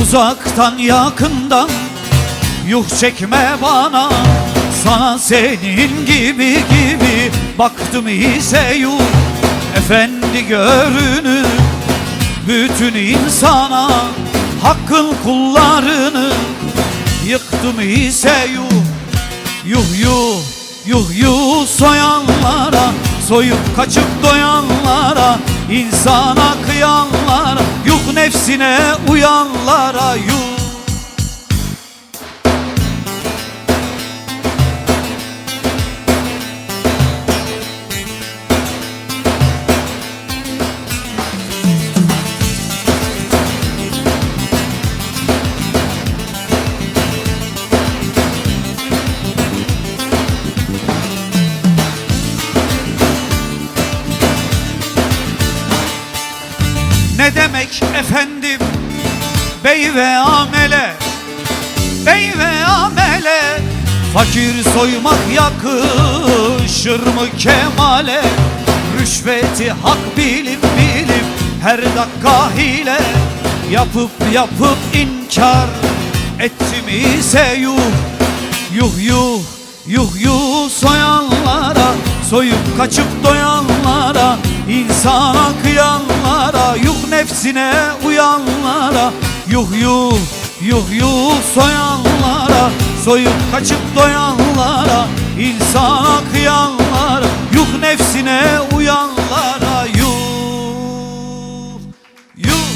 Uzaktan yakından yuh çekme bana. Sana senin gibi gibi baktım ise yuh. Efendi görünür bütün insana Hakkın kullarını Yıktım ise yuh. Yuh yuh yuh yuh soyanlara Soyup kaçıp doyanlara insana kıyanlara Yuh nefsine uyanlara yuh demek efendim? Bey ve amele Bey ve amele. Fakir soymak yakışır mı kemale? Rüşveti hak bilip bilip Her dakika hile. Yapıp yapıp inkar Ettim ise yuh. Yuh yuh yuh yuh soyanlara Soyup kaçıp doyanlara insana Yuh nefsine uyanlara Yuh yuh yuh yuh soyanlara Soyup kaçıp doyanlara insana kıyanlara Yuh nefsine uyanlara Yuh Yuh.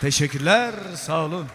Teşekkürler sağ olun